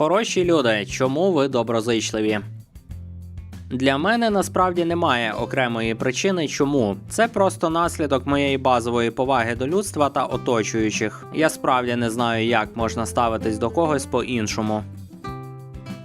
Хороші люди, чому ви доброзичливі? Для мене насправді немає окремої причини, чому це просто наслідок моєї базової поваги до людства та оточуючих. Я справді не знаю, як можна ставитись до когось по-іншому.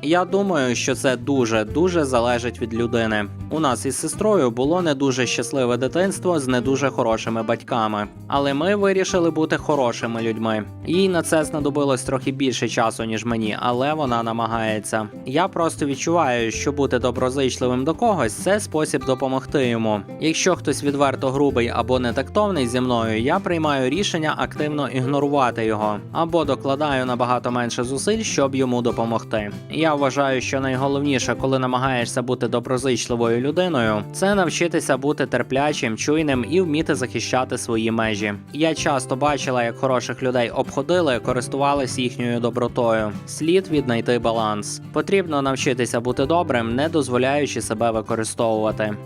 Я думаю, що це дуже дуже залежить від людини. У нас із сестрою було не дуже щасливе дитинство з не дуже хорошими батьками, але ми вирішили бути хорошими людьми. Їй на це знадобилось трохи більше часу, ніж мені, але вона намагається. Я просто відчуваю, що бути доброзичливим до когось це спосіб допомогти йому. Якщо хтось відверто грубий або нетактовний зі мною, я приймаю рішення активно ігнорувати його або докладаю набагато менше зусиль, щоб йому допомогти. Я вважаю, що найголовніше, коли намагаєшся бути доброзичливою людиною, це навчитися бути терплячим, чуйним і вміти захищати свої межі. Я часто бачила, як хороших людей обходили, користувались їхньою добротою. Слід віднайти баланс. Потрібно навчитися бути добрим, не дозволяючи себе використовувати.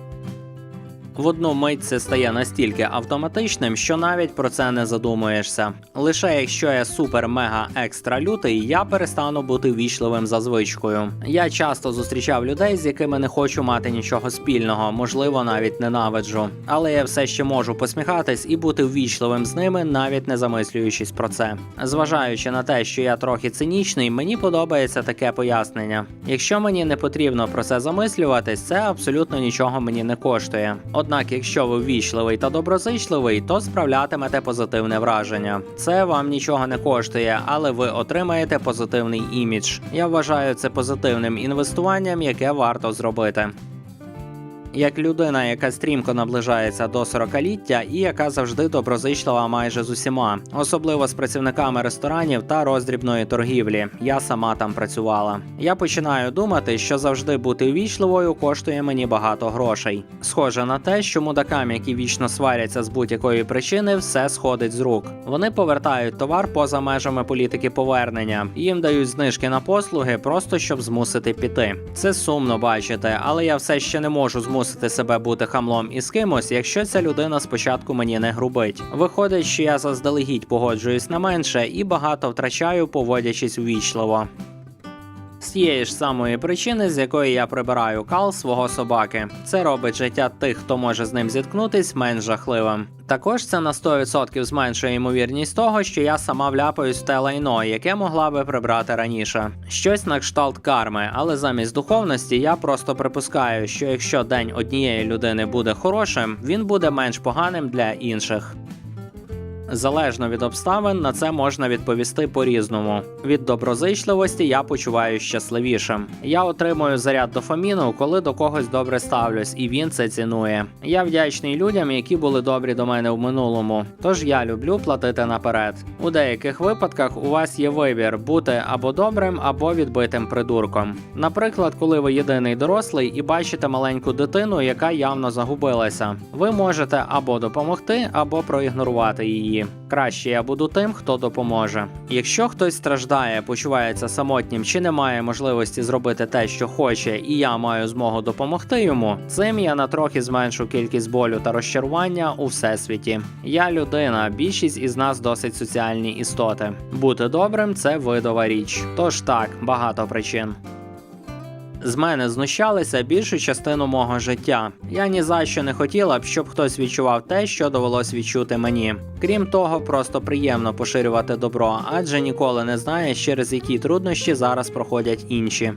В одну мить це стає настільки автоматичним, що навіть про це не задумуєшся. Лише якщо я супер-мега екстра лютий, я перестану бути вічливим за звичкою. Я часто зустрічав людей, з якими не хочу мати нічого спільного, можливо, навіть ненавиджу. Але я все ще можу посміхатись і бути ввічливим з ними, навіть не замислюючись про це. Зважаючи на те, що я трохи цинічний, мені подобається таке пояснення. Якщо мені не потрібно про це замислюватись, це абсолютно нічого мені не коштує. Однак, якщо ви ввічливий та доброзичливий, то справлятимете позитивне враження. Це вам нічого не коштує, але ви отримаєте позитивний імідж. Я вважаю це позитивним інвестуванням, яке варто зробити. Як людина, яка стрімко наближається до 40-ліття і яка завжди доброзичлива майже з усіма, особливо з працівниками ресторанів та роздрібної торгівлі. Я сама там працювала. Я починаю думати, що завжди бути ввічливою коштує мені багато грошей. Схоже на те, що мудакам, які вічно сваряться з будь-якої причини, все сходить з рук. Вони повертають товар поза межами політики повернення, їм дають знижки на послуги, просто щоб змусити піти. Це сумно бачити, але я все ще не можу змусити себе бути хамлом із кимось, якщо ця людина спочатку мені не грубить. Виходить, що я заздалегідь погоджуюсь на менше і багато втрачаю, поводячись ввічливо. З тієї ж самої причини, з якої я прибираю кал свого собаки. Це робить життя тих, хто може з ним зіткнутись, менш жахливим. Також це на 100% зменшує ймовірність того, що я сама вляпаюсь в те лайно, яке могла би прибрати раніше. Щось на кшталт карми, але замість духовності я просто припускаю, що якщо день однієї людини буде хорошим, він буде менш поганим для інших. Залежно від обставин, на це можна відповісти по-різному. Від доброзичливості я почуваюся щасливішим. Я отримую заряд дофаміну, коли до когось добре ставлюсь, і він це цінує. Я вдячний людям, які були добрі до мене в минулому. Тож я люблю платити наперед. У деяких випадках у вас є вибір бути або добрим, або відбитим придурком. Наприклад, коли ви єдиний дорослий і бачите маленьку дитину, яка явно загубилася, ви можете або допомогти, або проігнорувати її. Краще я буду тим, хто допоможе. Якщо хтось страждає, почувається самотнім чи не має можливості зробити те, що хоче, і я маю змогу допомогти йому, цим я на трохи зменшу кількість болю та розчарування у всесвіті. Я людина, більшість із нас досить соціальні істоти. Бути добрим це видова річ. Тож так, багато причин. З мене знущалися більшу частину мого життя. Я ні за що не хотіла б, щоб хтось відчував те, що довелось відчути мені. Крім того, просто приємно поширювати добро, адже ніколи не знаєш, через які труднощі зараз проходять інші.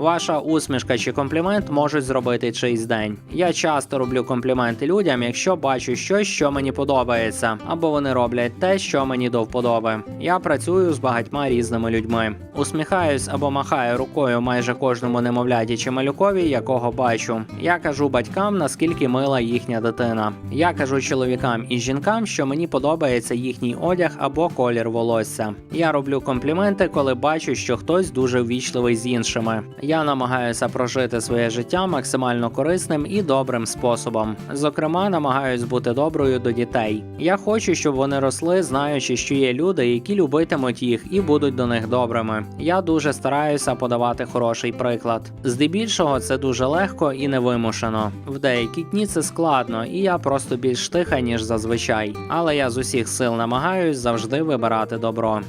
Ваша усмішка чи комплімент можуть зробити чийсь день. Я часто роблю компліменти людям, якщо бачу щось, що мені подобається, або вони роблять те, що мені до вподоби. Я працюю з багатьма різними людьми. Усміхаюсь або махаю рукою майже кожному немовляті чи малюкові, якого бачу. Я кажу батькам, наскільки мила їхня дитина. Я кажу чоловікам і жінкам, що мені подобається їхній одяг або колір волосся. Я роблю компліменти, коли бачу, що хтось дуже ввічливий з іншими. Я намагаюся прожити своє життя максимально корисним і добрим способом. Зокрема, намагаюсь бути доброю до дітей. Я хочу, щоб вони росли, знаючи, що є люди, які любитимуть їх і будуть до них добрими. Я дуже стараюся подавати хороший приклад. Здебільшого це дуже легко і невимушено. В деякі дні це складно, і я просто більш тиха, ніж зазвичай. Але я з усіх сил намагаюсь завжди вибирати добро.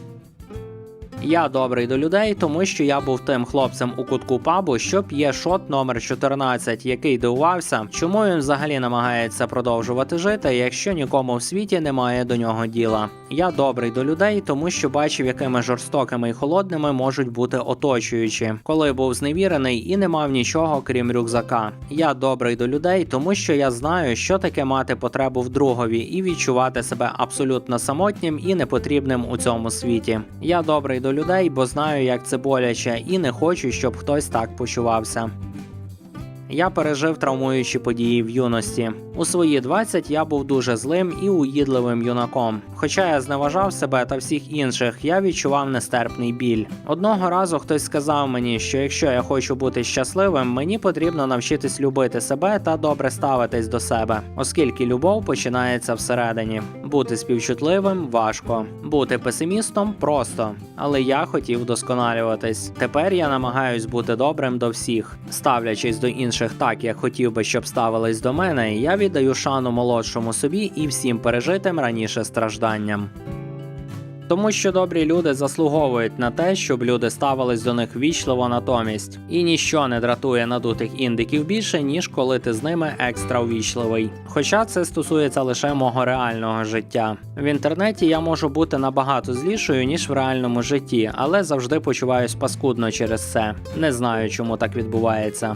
Я добрий до людей, тому що я був тим хлопцем у кутку пабу, що п'є шот номер 14, який дивувався, чому він взагалі намагається продовжувати жити, якщо нікому в світі немає до нього діла. Я добрий до людей, тому що бачив, якими жорстокими і холодними можуть бути оточуючі, коли був зневірений і не мав нічого крім рюкзака. Я добрий до людей, тому що я знаю, що таке мати потребу в другові і відчувати себе абсолютно самотнім і непотрібним у цьому світі. Я добрий до людей, бо знаю, як це боляче, і не хочу, щоб хтось так почувався. Я пережив травмуючі події в юності. У свої 20 я був дуже злим і уїдливим юнаком. Хоча я зневажав себе та всіх інших, я відчував нестерпний біль. Одного разу хтось сказав мені, що якщо я хочу бути щасливим, мені потрібно навчитись любити себе та добре ставитись до себе, оскільки любов починається всередині. Бути співчутливим важко, бути песимістом просто. Але я хотів вдосконалюватись. Тепер я намагаюсь бути добрим до всіх, ставлячись до інших так, як хотів би, щоб ставились до мене. Я віддаю шану молодшому собі і всім пережитим раніше стражданням. Тому що добрі люди заслуговують на те, щоб люди ставились до них вічливо натомість, і ніщо не дратує надутих індиків більше, ніж коли ти з ними екстра ввічливий. Хоча це стосується лише мого реального життя. В інтернеті я можу бути набагато злішою, ніж в реальному житті, але завжди почуваюсь паскудно через це. Не знаю, чому так відбувається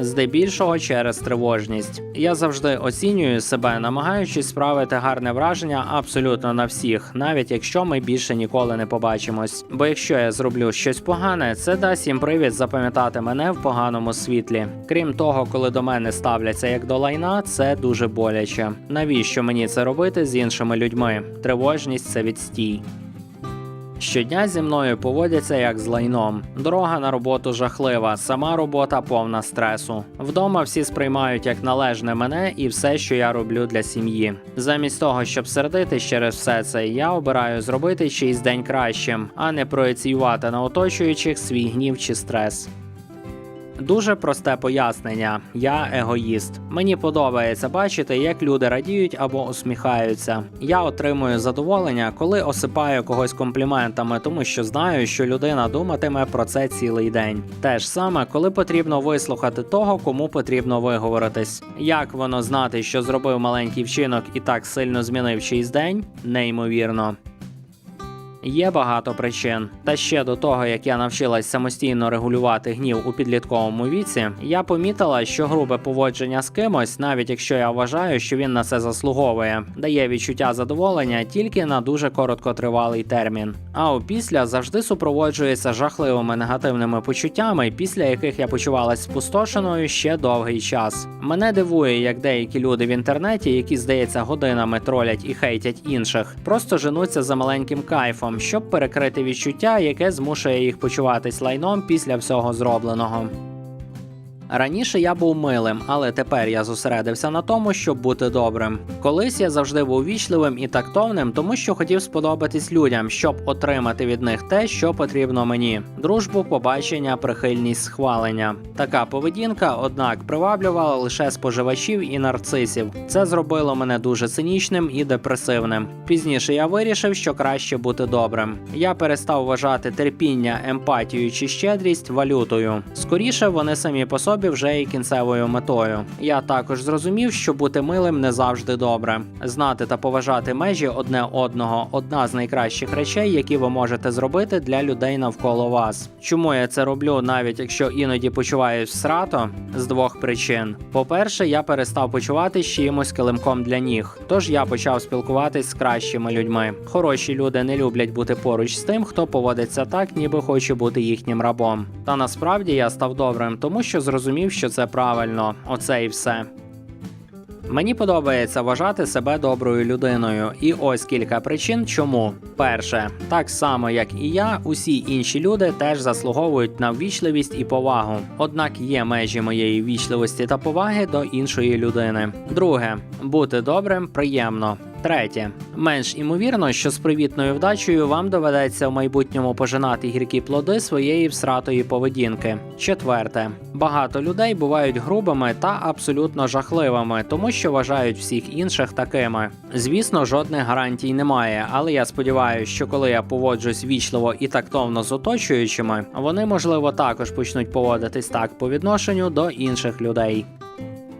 здебільшого через тривожність. Я завжди оцінюю себе, намагаючись справити гарне враження абсолютно на всіх, навіть якщо ми більше ніколи не побачимось. Бо якщо я зроблю щось погане, це дасть їм привід запам'ятати мене в поганому світлі. Крім того, коли до мене ставляться як до лайна, це дуже боляче. Навіщо мені це робити з іншими людьми? Тривожність це відстій. Щодня зі мною поводяться як з лайном. Дорога на роботу жахлива, сама робота повна стресу. Вдома всі сприймають як належне мене і все, що я роблю для сім'ї. Замість того, щоб сердитись через все це, я обираю зробити чийсь день кращим, а не проєціювати на оточуючих свій гнів чи стрес. Дуже просте пояснення. Я егоїст. Мені подобається бачити, як люди радіють або усміхаються. Я отримую задоволення, коли осипаю когось компліментами, тому що знаю, що людина думатиме про це цілий день. Те ж саме, коли потрібно вислухати того, кому потрібно виговоритись. Як воно знати, що зробив маленький вчинок і так сильно змінив чийсь день? Неймовірно. Є багато причин. Та ще до того, як я навчилась самостійно регулювати гнів у підлітковому віці, я помітила, що грубе поводження з кимось, навіть якщо я вважаю, що він на це заслуговує, дає відчуття задоволення тільки на дуже короткотривалий термін. А опісля завжди супроводжується жахливими негативними почуттями, після яких я почувалась спустошеною ще довгий час. Мене дивує, як деякі люди в інтернеті, які здається годинами тролять і хейтять інших, просто женуться за маленьким кайфом щоб перекрити відчуття, яке змушує їх почуватись лайном після всього зробленого. Раніше я був милим, але тепер я зосередився на тому, щоб бути добрим. Колись я завжди був вічливим і тактовним, тому що хотів сподобатись людям, щоб отримати від них те, що потрібно мені: дружбу, побачення, прихильність, схвалення. Така поведінка, однак, приваблювала лише споживачів і нарцисів. Це зробило мене дуже цинічним і депресивним. Пізніше я вирішив, що краще бути добрим. Я перестав вважати терпіння, емпатію чи щедрість валютою. Скоріше вони самі по собі собі вже і кінцевою метою. Я також зрозумів, що бути милим не завжди добре. Знати та поважати межі одне одного одна з найкращих речей, які ви можете зробити для людей навколо вас. Чому я це роблю, навіть якщо іноді почуваюсь срато? З двох причин: по-перше, я перестав почувати чимось килимком для ніг, тож я почав спілкуватись з кращими людьми. Хороші люди не люблять бути поруч з тим, хто поводиться так, ніби хоче бути їхнім рабом. Та насправді я став добрим, тому що зрозумів зрозумів, що це правильно. Оце і все. Мені подобається вважати себе доброю людиною, і ось кілька причин, чому. Перше, так само як і я, усі інші люди теж заслуговують на ввічливість і повагу. Однак є межі моєї ввічливості та поваги до іншої людини. Друге, бути добрим приємно. Третє. Менш імовірно, що з привітною вдачею вам доведеться в майбутньому пожинати гіркі плоди своєї всратої поведінки. Четверте. Багато людей бувають грубими та абсолютно жахливими, тому що вважають всіх інших такими. Звісно, жодних гарантій немає, але я сподіваюся, що коли я поводжусь вічливо і тактовно з оточуючими, вони можливо також почнуть поводитись так по відношенню до інших людей.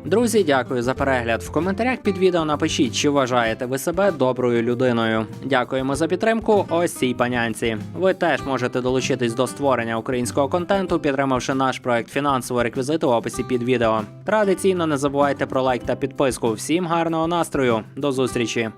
Друзі, дякую за перегляд. В коментарях під відео напишіть, чи вважаєте ви себе доброю людиною. Дякуємо за підтримку. Ось цій панянці. Ви теж можете долучитись до створення українського контенту, підтримавши наш проект фінансово реквізити в описі під відео. Традиційно не забувайте про лайк та підписку. Всім гарного настрою. До зустрічі!